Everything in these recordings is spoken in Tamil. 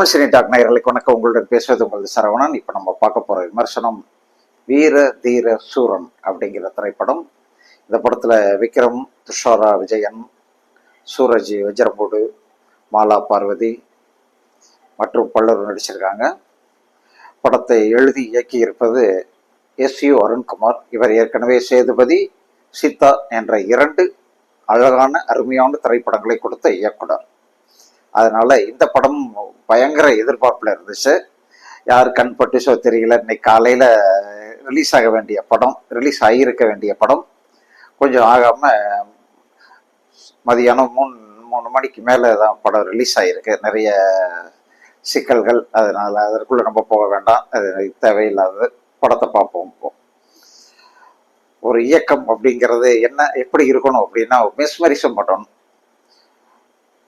தமிழ் டாக் நேயர்களுக்கு வணக்கம். உங்களுடன் பேசுவது உங்களது சரவணன். இப்போ நம்ம பார்க்க போகிற விமர்சனம் வீர தீர சூரன் அப்படிங்கிற திரைப்படம். இந்த படத்தில் விக்ரம் துஷாரா விஜயன் சூரஜ் வஜ்ரமூடு மாலா பார்வதி மற்றும் பலரும் நடிச்சிருக்காங்க. படத்தை எழுதி இயக்கி இருப்பது எஸ் யு அருண்குமார். இவர் ஏற்கனவே சேதுபதி சீதா என்ற இரண்டு அழகான அருமையான திரைப்படங்களை கொடுத்த இயக்குனர். அதனால இந்த படம் பயங்கர எதிர்பார்ப்புல இருந்துச்சு. யார் கண் பட்டுச்சோ தெரியல இன்னைக்கு காலையில ரிலீஸ் ஆக வேண்டிய படம் ரிலீஸ் ஆகியிருக்க வேண்டிய படம். கொஞ்சம் ஆகாம மதியானம் மூணு மூணு மணிக்கு மேலே தான் படம் ரிலீஸ் ஆகிருக்கு நிறைய சிக்கல்கள் அதனால அதற்குள்ள நம்ம போக வேண்டாம். அது தேவையில்லாதது. படத்தை பார்ப்போம் இப்போ. ஒரு இயக்கம் அப்படிங்கிறது என்ன எப்படி இருக்கணும் அப்படின்னா மெஸ்மரிசம் பண்ணணும்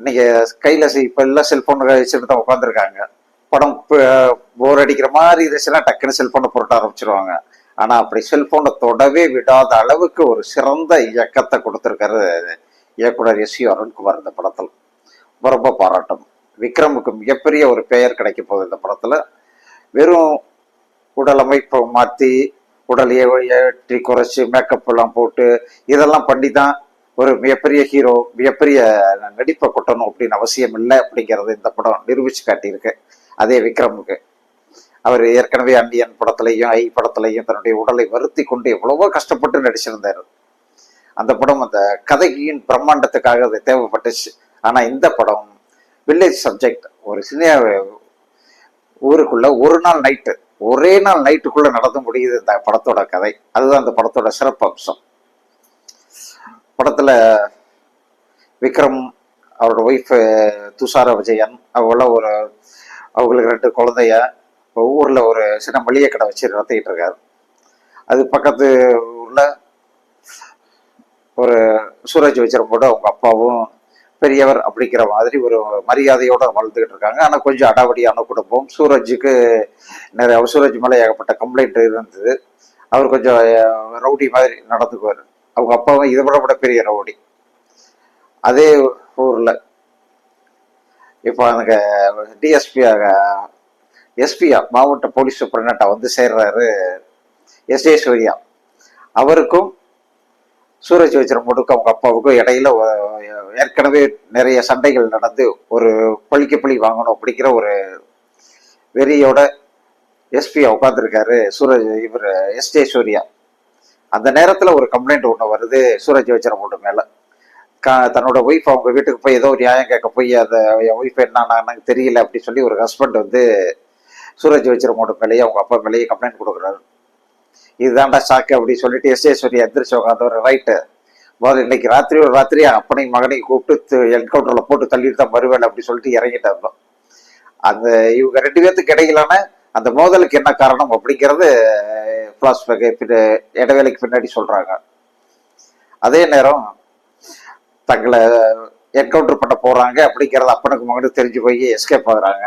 இன்னைக்கு கையில் இப்போ எல்லாம் செல்ஃபோன் வச்சுட்டு தான் உட்காந்துருக்காங்க படம் போர் அடிக்கிற மாதிரி இருந்துச்சுன்னா டக்குன்னு செல்ஃபோனை புரட்ட ஆரம்பிச்சிருவாங்க. ஆனால் அப்படி செல்ஃபோனை தொடவே விடாத அளவுக்கு ஒரு சிறந்த இயக்கத்தை கொடுத்துருக்காரு இயக்குனர் எஸ் சி அருண்குமார் இந்த படத்தில். ரொம்ப பாராட்டம். பாராட்டும் விக்ரமுக்கு மிகப்பெரிய ஒரு பெயர் கிடைக்க போகுது இந்த படத்தில். வெறும் உடல் அமைப்பை மாற்றி உடல் ஏற்றி குறைச்சி மேக்கப் எல்லாம் போட்டு இதெல்லாம் பண்ணி தான் ஒரு மிகப்பெரிய ஹீரோ மிகப்பெரிய நடிப்பை கொட்டணும் அப்படின்னு அவசியம் இல்லை அப்படிங்கிறது இந்த படம் நிரூபிச்சு காட்டியிருக்கு. அதே விக்ரமுக்கு. அவர் ஏற்கனவே அண்டியன் படத்துலையும் ஐ படத்துலையும் தன்னுடைய உடலை வருத்தி கொண்டு எவ்வளவோ கஷ்டப்பட்டு நடிச்சிருந்தார். அந்த படம் அந்த கதையின் பிரம்மாண்டத்துக்காக அது தேவைப்பட்டுச்சு. ஆனா இந்த படம் வில்லேஜ் சப்ஜெக்ட் ஒரு சின்ன ஊருக்குள்ள ஒரு நாள் நைட்டு ஒரே நாள் நைட்டுக்குள்ள நடந்து முடியுது இந்த படத்தோட கதை. அதுதான் அந்த படத்தோட சிறப்பு அம்சம் படத்தில் விக்ரம் அவரோட ஒய்ஃப் துஷார விஜயன் அவங்கள ஒரு அவங்களுக்கு ரெண்டு குழந்தைய ஊரில் ஒரு சின்ன மளிகை கடை வச்சு நடத்திக்கிட்டு இருக்கார். அது பக்கத்து ஊரில் ஒரு சூரஜ் வச்சிரும்போது அவங்க அப்பாவும் பெரியவர் அப்படிங்கிற மாதிரி ஒரு மரியாதையோடு வாழ்ந்துகிட்டு இருக்காங்க. ஆனால் கொஞ்சம் அடாவடியான குடும்பம். சூரஜுக்கு நிறைய சூரஜ் மேலே ஏகப்பட்ட கம்ப்ளைண்ட் இருந்தது. அவர் கொஞ்சம் ரவுடி மாதிரி நடந்துக்குவார். அவங்க அப்பாவும் இதை விட விட பெரிய ரவுடி. அதே ஊரில் இப்போ எனக்கு டிஎஸ்பியாக எஸ்பியா மாவட்ட போலீஸ் சூப்பரண்டா வந்து சேர்றாரு எஸ் அவருக்கும் சூரஜ் வச்சிரமுடுக்கும் அவங்க அப்பாவுக்கும் இடையில ஏற்கனவே நிறைய சண்டைகள் நடந்து ஒரு பழிக்கு பழி வாங்கணும் அப்படிங்கிற ஒரு வெறியோட எஸ்பியா உட்காந்துருக்காரு சூரஜ் இவர் எஸ் சூர்யா. அந்த நேரத்தில் ஒரு கம்ப்ளைண்ட் ஒன்று வருது. சூரஜ் வச்சிரமுடு மேலே. க தன்னோட ஒய்ஃப் அவங்க வீட்டுக்கு போய் ஏதோ ஒரு நியாயம் கேட்க போய் அதை என் ஒய்ஃப் என்னன்னு எனக்கு தெரியல அப்படி சொல்லி ஒரு ஹஸ்பண்ட் வந்து சூரஜ் வச்சிரமோட மேலேயே அவங்க அப்பா மேலேயே கம்ப்ளைண்ட் கொடுக்குறாரு. இதுதான்டா ஷாக்கு அப்படி சொல்லிட்டு எஸ் ஏஸ்வரி எந்திரிச்சு உட்காந்தவர் ரைட்டு முதல்ல இன்னைக்கு ராத்திரி ஒரு ராத்திரி அப்பனையும் மகனையும் கூப்பிட்டு என்கவுண்டரில் போட்டு தள்ளிட்டு தான் வருவேன் அப்படி சொல்லிட்டு இறங்கிட்டாங்க. அந்த இவங்க ரெண்டு பேர்த்துக்கு இடையிலான அந்த மோதலுக்கு என்ன காரணம் அப்படிங்கிறது பிளாஸ்பேக் பின்ன இடைவேளைக்கு பின்னாடி சொல்றாங்க. அதே நேரம் தங்களை என்கவுண்டர் பண்ண போறாங்க அப்படிங்கிறது அப்பனுக்கு மகனுக்கு தெரிஞ்சு போய் எஸ்கேப் ஆகுறாங்க.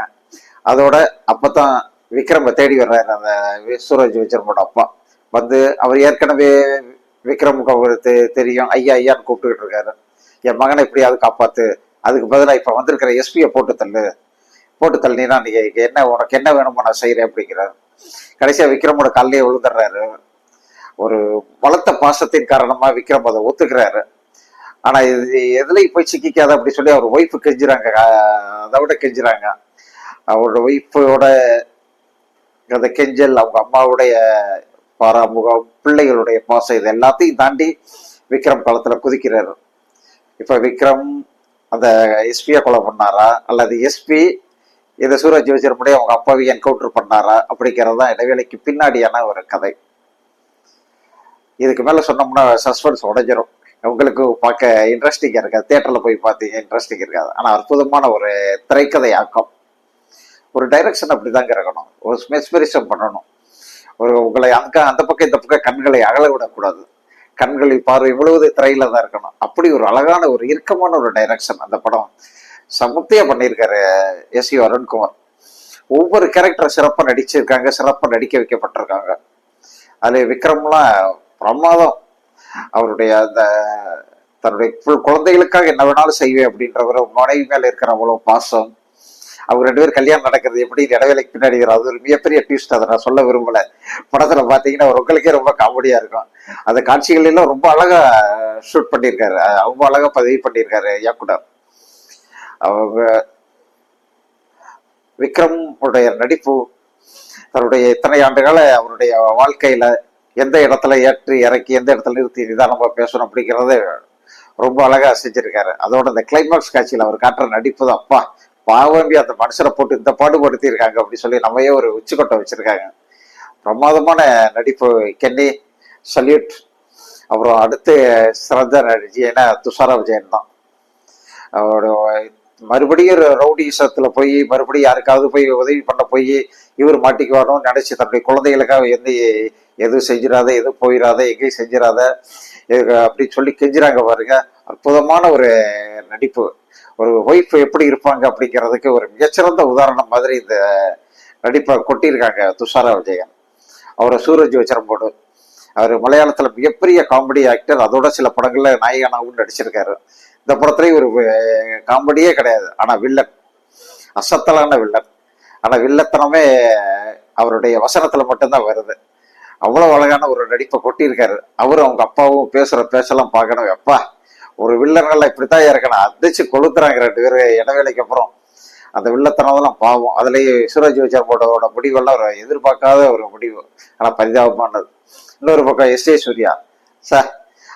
அதோட அப்பதான் விக்ரம தேடி வர்றாரு அந்த சூரஜ் விஜயமோட அப்பா. வந்து அவர் ஏற்கனவே விக்ரமுக்கு அவருக்கு தெரியும். ஐயா ஐயான்னு கூப்பிட்டுக்கிட்டு இருக்காரு. என் மகனை எப்படியாவது காப்பாத்து. அதுக்கு பதிலாக இப்போ வந்திருக்கிற எஸ்பியை போட்டு தள்ளு. போட்டு தள்ளினா நீங்க என்ன உனக்கு என்ன வேணுமோ நான் செய்யறேன் அப்படிங்கிறார். கடைசியா விக்ரமோட காலையே விழுந்துடுறாரு. ஒரு வளர்த்த பாசத்தின் காரணமா விக்ரம் அதை ஒத்துக்கிறாரு. ஆனா இது எதுலயும் போய் சிக்கிக்காத அப்படி சொல்லி அவர் ஒய்ஃபு கெஞ்சுறாங்க. அதை விட கெஞ்சுறாங்க. அவரோட ஒய்ஃபோட அந்த கெஞ்சல் அவங்க அம்மாவுடைய பாராமுகம் பிள்ளைகளுடைய பாசம் இது எல்லாத்தையும் தாண்டி விக்ரம் களத்துல குதிக்கிறாரு. இப்ப விக்ரம் அந்த எஸ்பியை கொலை பண்ணாரா? அல்லது எஸ்பி இதை சூரஜ் வச்சிருப்படி அவங்க அப்பாவை என்கவுண்டர் பண்ணாரா அப்படிங்கிறது தான் இடைவேளைக்கு பின்னாடியான ஒரு கதை. இதுக்கு மேல சொன்னோம்னா சஸ்பென்ஸ் உடைஞ்சிரும். உங்களுக்கு பார்க்க இன்ட்ரெஸ்டிங்கா இருக்காது. தியேட்டர்ல போய் பார்த்தீங்க இன்ட்ரெஸ்டிங் இருக்காது. ஆனா அற்புதமான ஒரு திரைக்கதை ஆக்கம். ஒரு டைரக்ஷன் அப்படிதாங்க இருக்கணும். ஒரு மெஸ்மெரிசம் பண்ணணும். ஒரு உங்களை அங்க அந்த பக்கம் இந்த பக்கம் கண்களை அகல விடக்கூடாது கண்களில் பார்வை முழுவது திரையில தான் இருக்கணும். அப்படி ஒரு அழகான ஒரு இறுக்கமான ஒரு டைரக்ஷன் அந்த படம் சமத்தையா பண்ணியிருக்காரு எஸ் யு அருண்குமார். ஒவ்வொரு கேரக்டர் சிறப்பாக நடிச்சிருக்காங்க சிறப்பாக நடிக்க வைக்கப்பட்டிருக்காங்க. அது விக்ரம்லாம் பிரமாதம். அவருடைய அந்த தன்னுடைய கு- குழந்தைகளுக்காக என்ன வேணாலும் செய்வேன் அப்படின்றவர் மனைவி மேல இருக்கிற அவ்வளவு பாசம். அவங்க ரெண்டு பேரும் கல்யாணம் நடக்கிறது எப்படி இடைவேளைக்கு பின்னாடி அது ஒரு மிகப்பெரிய ட்விஸ்ட் அதை நான் சொல்ல விரும்பல. படத்துல பாத்தீங்கன்னா உங்களுக்கே ரொம்ப காமெடியா இருக்கும். அந்த காட்சிகள் எல்லாம் ரொம்ப அழகா ஷூட் பண்ணியிருக்காரு. ரொம்ப அழகா பதிவு பண்ணியிருக்காரு இயக்குனர். அவங்க விக்ரம் உடைய நடிப்பு தன்னுடைய இத்தனை ஆண்டுகால அவருடைய வாழ்க்கையில எந்த இடத்துல ஏற்றி இறக்கி எந்த இடத்துல நிறுத்தி நிதானமா பேசணும் அப்படிங்கிறது ரொம்ப அழகா செஞ்சிருக்காரு. அதோட இந்த கிளைமேக்ஸ் காட்சியில் அவர் காட்டுற நடிப்பு தான் அப்பா பாவம்பி அந்த மனுஷனை போட்டு இந்த பாடுபடுத்தி இருக்காங்க அப்படி சொல்லி நம்மையே ஒரு உச்சிக்கொட்டை வச்சிருக்காங்க. பிரமாதமான நடிப்பு. கென்னி சல்யூட் அப்புறம் அடுத்து சிறந்த நடிச்சினா துஷாரா விஜயன் தான். அவரோட மறுபடியும் ரவுடிசத்துல போய் மறுபடியும் யாருக்காவது போய் உதவி பண்ண போய் இவர் மாட்டிக்குவாரோன்னு நினைச்சு தன்னுடைய குழந்தைகளுக்காக எந்த எதுவும் செஞ்சிடாத எதுவும் போயிடாத எங்கேயும் செஞ்சிடாத அப்படி சொல்லி கெஞ்சுறாங்க பாருங்க. அற்புதமான ஒரு நடிப்பு. ஒரு ஒய்ஃப் எப்படி இருப்பாங்க அப்படிங்கிறதுக்கு ஒரு மிகச்சிறந்த உதாரணம் மாதிரி இந்த நடிப்பை கொட்டியிருக்காங்க துஷாரா விஜயன். அவரை சூரஜ் வச்சரம்போடு அவர் மலையாளத்துல மிகப்பெரிய காமெடி ஆக்டர் அதோட சில படங்கள்ல நாயகனாகவும் நடிச்சிருக்காரு. இந்த படத்துலேயும் ஒரு காமெடியே கிடையாது. ஆனால் வில்லன். அசத்தலான வில்லன். ஆனால் வில்லத்தனமே அவருடைய வசனத்தில் மட்டும்தான் வருது. அவ்வளோ அழகான ஒரு நடிப்பை கொட்டியிருக்காரு. அவரும் அவங்க அப்பாவும் பேசுகிற பேசலாம் பார்க்கணும். அப்பா ஒரு வில்லன்கள் இப்படித்தான் இருக்கணும் அதிச்சு கொளுத்துறாங்க ரெண்டு பேர் இடவேளைக்கு அப்புறம். அந்த வில்லத்தனம்லாம் பாவம். அதுலேயே சூரஜ் வச்சர்போட்டோட முடிவெல்லாம் ஒரு எதிர்பார்க்காத ஒரு முடிவு. ஆனால் பரிதாபமானது. இன்னொரு பக்கம் எஸ் ஏ சூர்யா சார்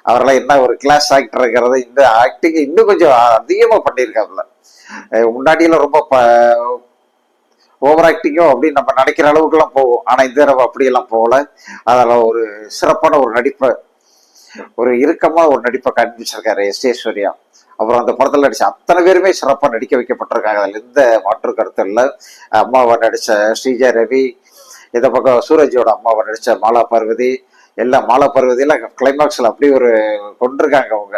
அவரெல்லாம் என்ன ஒரு கிளாஸ் ஆக்டர் இருக்கிறது இந்த ஆக்டிங் இன்னும் கொஞ்சம் அதிகமா பண்ணியிருக்காருல அஹ் முன்னாடியெல்லாம் ரொம்ப ஓவர் ஆக்டிங்கும் அப்படின்னு நம்ம நினைக்கிற அளவுக்குலாம் போகும். ஆனா இந்த தடவை அப்படியெல்லாம் போகல. அதெல்லாம் ஒரு சிறப்பான ஒரு நடிப்பை ஒரு இறுக்கமா ஒரு நடிப்பை காண்பிச்சிருக்காரு எஸ் அப்புறம் அந்த படத்துல நடிச்ச அத்தனை பேருமே சிறப்பா நடிக்க வைக்கப்பட்டிருக்காங்க. அதுல எந்த மாற்று கருத்து இல்லை. அம்மாவை நடிச்ச ஸ்ரீஜா ரவி இந்த பக்கம் சூரஜோட அம்மாவை நடிச்ச மாலா பார்வதி எல்லாம் மாலை பருவதியெல்லாம் எல்லாம் அப்படி ஒரு கொண்டிருக்காங்க அவங்க.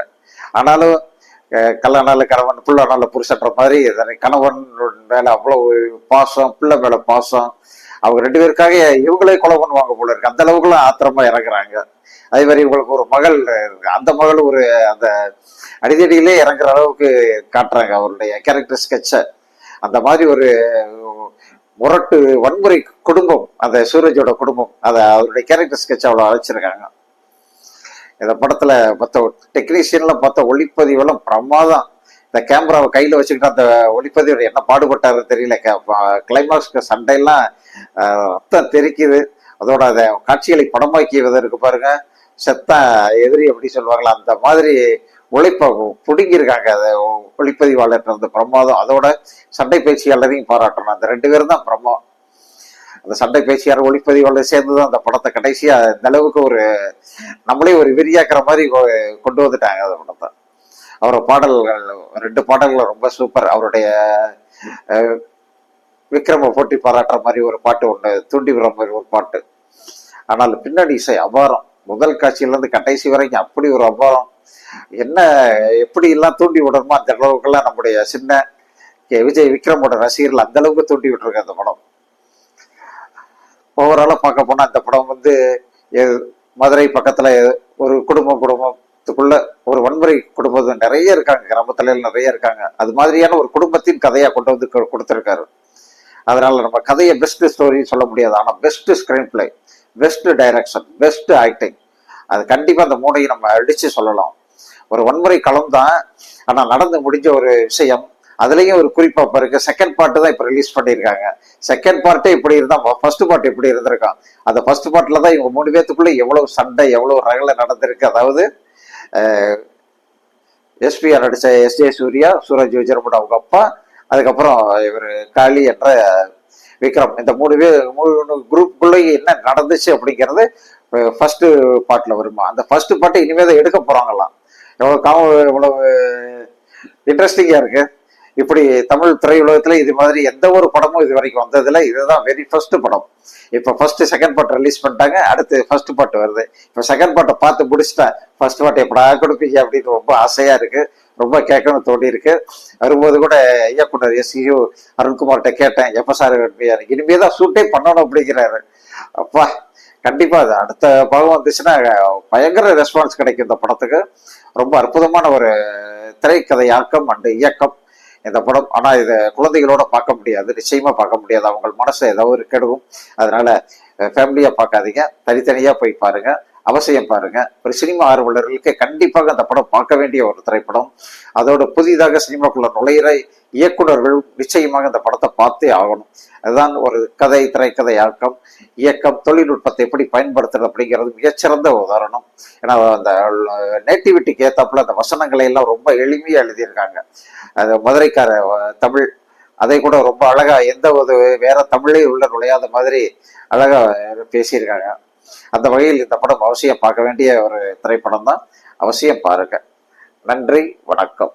ஆனாலும் அஹ், கணவன் புள்ளனால புருஷன்ற மாதிரி இதனை கணவன் மேலே அவ்வளோ பாசம் பிள்ளை மேலே பாசம். அவங்க ரெண்டு பேருக்காக இவங்களே கொலை பண்ணுவாங்க போல இருக்கு. அந்த அளவுக்குலாம் ஆத்திரமா இறங்குறாங்க. அதே மாதிரி இவங்களுக்கு ஒரு மகள் அந்த மகள் ஒரு அந்த அடிதடியிலே இறங்குற அளவுக்கு காட்டுறாங்க அவருடைய கேரக்டர் ஸ்கெட்சை அந்த மாதிரி ஒரு முரட்டு வன்முறை குடும்பம் அந்த சூரஜோட குடும்பம் அதை அவருடைய கேரக்டர் ஸ்கெட்ச் அவ்வளோ அழைச்சிருக்காங்க. இந்த படத்துல மற்ற டெக்னீஷியன்ல மற்ற ஒளிப்பதிவெல்லாம் பிரமாதம். இந்த கேமராவை கையில வச்சுக்கிட்டு அந்த ஒளிப்பதிவர் என்ன பாடுபட்டாரு தெரியல. கிளைமாக்ஸ்க்கு சண்டையெல்லாம் ஆஹ், ரத்தம் தெரிக்குது அதோட அதை காட்சிகளை படமாக்கியதற்கு பாருங்க. செத்த எதிரி எப்படி சொல்லுவாங்களா அந்த மாதிரி உழைப்பை பிடுங்கியிருக்காங்க அதை. ஒளிப்பதிவாளர் அந்த பிரமாதம். அதோட சண்டை பேச்சியாளரையும் பாராட்டணும். அந்த ரெண்டு பேரும் தான் பிரமா அந்த சண்டை பேச்சியார் ஒளிப்பதிவாளர் சேர்ந்து தான் அந்த படத்தை கடைசியாக இந்த அளவுக்கு ஒரு நம்மளே ஒரு விரியாக்குற மாதிரி கொ- கொண்டு வந்துட்டாங்க அந்த படத்தை. அவரோட பாடல்கள் ரெண்டு பாடல்கள் ரொம்ப சூப்பர். அவருடைய விக்ரம போட்டி பாராட்டுற மாதிரி ஒரு பாட்டு ஒன்று தூண்டி விடுற மாதிரி ஒரு பாட்டு. ஆனால் பின்னாடி இசை அபாரம். முதல் காட்சியிலேருந்து கடைசி வரைக்கும் அப்படி ஒரு அபாரம். என்ன எப்படி எல்லாம் தூண்டி விடணுமோ அந்த அளவுக்குலாம் நம்முடைய சின்ன விஜய் விக்ரமோட ரசிகர்கள் அந்த அளவுக்கு தூண்டி விட்டுருக்கு அந்த படம். ஓவராலாக பார்க்க போனா அந்த படம் வந்து மதுரை பக்கத்தில் ஒரு குடும்பம் குடும்பத்துக்குள்ள ஒரு வன்முறை குடும்பம் நிறைய இருக்காங்க கிராமத்துல நிறைய இருக்காங்க. அது மாதிரியான ஒரு குடும்பத்தின் கதையா கொண்டு வந்து கொடுத்துருக்காரு கொடுத்திருக்காரு. அதனால நம்ம கதையை பெஸ்ட் ஸ்டோரின்னு சொல்ல முடியாது. ஆனா best screenplay best direction best acting அது கண்டிப்பா அந்த மூணையும் நம்ம அடிச்சு சொல்லலாம். ஒரு வன்முறை களம் தான் ஆனால் நடந்து முடிஞ்ச ஒரு விஷயம் அதுலேயும் ஒரு குறிப்பா பாருங்க செகண்ட் பார்ட்டு தான் இப்போ ரிலீஸ் பண்ணியிருக்காங்க. செகண்ட் பார்ட்டே இப்படி இருந்தா ஃபர்ஸ்ட் பார்ட் இப்படி இருந்திருக்கான். அந்த ஃபர்ஸ்ட் பார்ட்ல தான் இவங்க மூணு பேத்துக்குள்ள எவ்வளவு சண்டை எவ்வளவு ரகலை நடந்திருக்கு. அதாவது எஸ்பிஆர் நடிச்ச எஸ் ஜே சூர்யா சூரஜ் விஜயரமன் அவங்க அப்பா அதுக்கப்புறம் இவர் காளி என்ற விக்ரம். இந்த மூணு பேர் மூணு குரூப்புக்குள்ளேயே என்ன நடந்துச்சு அப்படிங்கிறது ஃபர்ஸ்ட் பார்ட்ல வருமா? அந்த ஃபர்ஸ்ட் பார்ட்டை இனிமேல் தான் எடுக்க போறாங்களாம். எவ்வளவு காம இவ்வளவு இன்ட்ரெஸ்டிங்கா இருக்கு. இப்படி தமிழ் திரையுலகத்துல இது மாதிரி எந்த ஒரு படமும் இது வரைக்கும் வந்ததுல இதுதான் வெரி ஃபர்ஸ்ட் படம். இப்ப ஃபர்ஸ்ட் செகண்ட் பார்ட் ரிலீஸ் பண்ணிட்டாங்க. அடுத்து ஃபர்ஸ்ட் பார்ட் வருது. இப்ப செகண்ட் பார்ட்டை பார்த்து முடிச்சுட்டேன் ஃபர்ஸ்ட் பார்ட் எப்படா கொடுப்பீங்க அப்படின்னு ரொம்ப ஆசையா இருக்கு. ரொம்ப கேட்கணும் தோண்டி இருக்கு. வரும்போது கூட இயக்குனர் எஸ் யூ அருண்குமார்கிட்ட கேட்டேன் எப்ப சார் இனிமே தான் ஷூட்டே பண்ணணும் அப்படிங்கிறாரு. அப்பா கண்டிப்பா அது அடுத்த பாகம் வந்துச்சுன்னா பயங்கர ரெஸ்பான்ஸ் கிடைக்கும் இந்த படத்துக்கு. ரொம்ப அற்புதமான ஒரு திரைக்கதையாக்கம் அண்டு இயக்கம் இந்த படம். ஆனால் இதை குழந்தைகளோட பார்க்க முடியாது. நிச்சயமா பார்க்க முடியாது. அவங்க மனசை ஏதோ ஒரு கெடுவும். அதனால ஃபேமிலியாக பார்க்காதீங்க. தனித்தனியாக போய் பாருங்க. அவசியம் பாருங்க. ஒரு சினிமா ஆர்வலர்களுக்கு கண்டிப்பாக அந்த படம் பார்க்க வேண்டிய ஒரு திரைப்படம். அதோட புதிதாக சினிமாக்குள்ள நுழையிற இயக்குனர்கள் நிச்சயமாக அந்த படத்தை பார்த்தே ஆகணும். அதுதான் ஒரு கதை திரைக்கதை ஆக்கம். இயக்கம் தொழில்நுட்பத்தை எப்படி பயன்படுத்துறது அப்படிங்கிறது மிகச்சிறந்த உதாரணம். ஏன்னா அந்த நேட்டிவிட்டிக்கு ஏத்தாப்புல அந்த வசனங்களை எல்லாம் ரொம்ப எளிமையா எழுதியிருக்காங்க. அது மதுரைக்கார தமிழ். அதை கூட ரொம்ப அழகா எந்த ஒரு வேற தமிழே உள்ள நுழையாத மாதிரி அழகா பேசியிருக்காங்க. அந்த வகையில் இந்த படம் அவசியம் பார்க்க வேண்டிய ஒரு திரைப்படம் தான் அவசியம் பாருங்க. நன்றி வணக்கம்.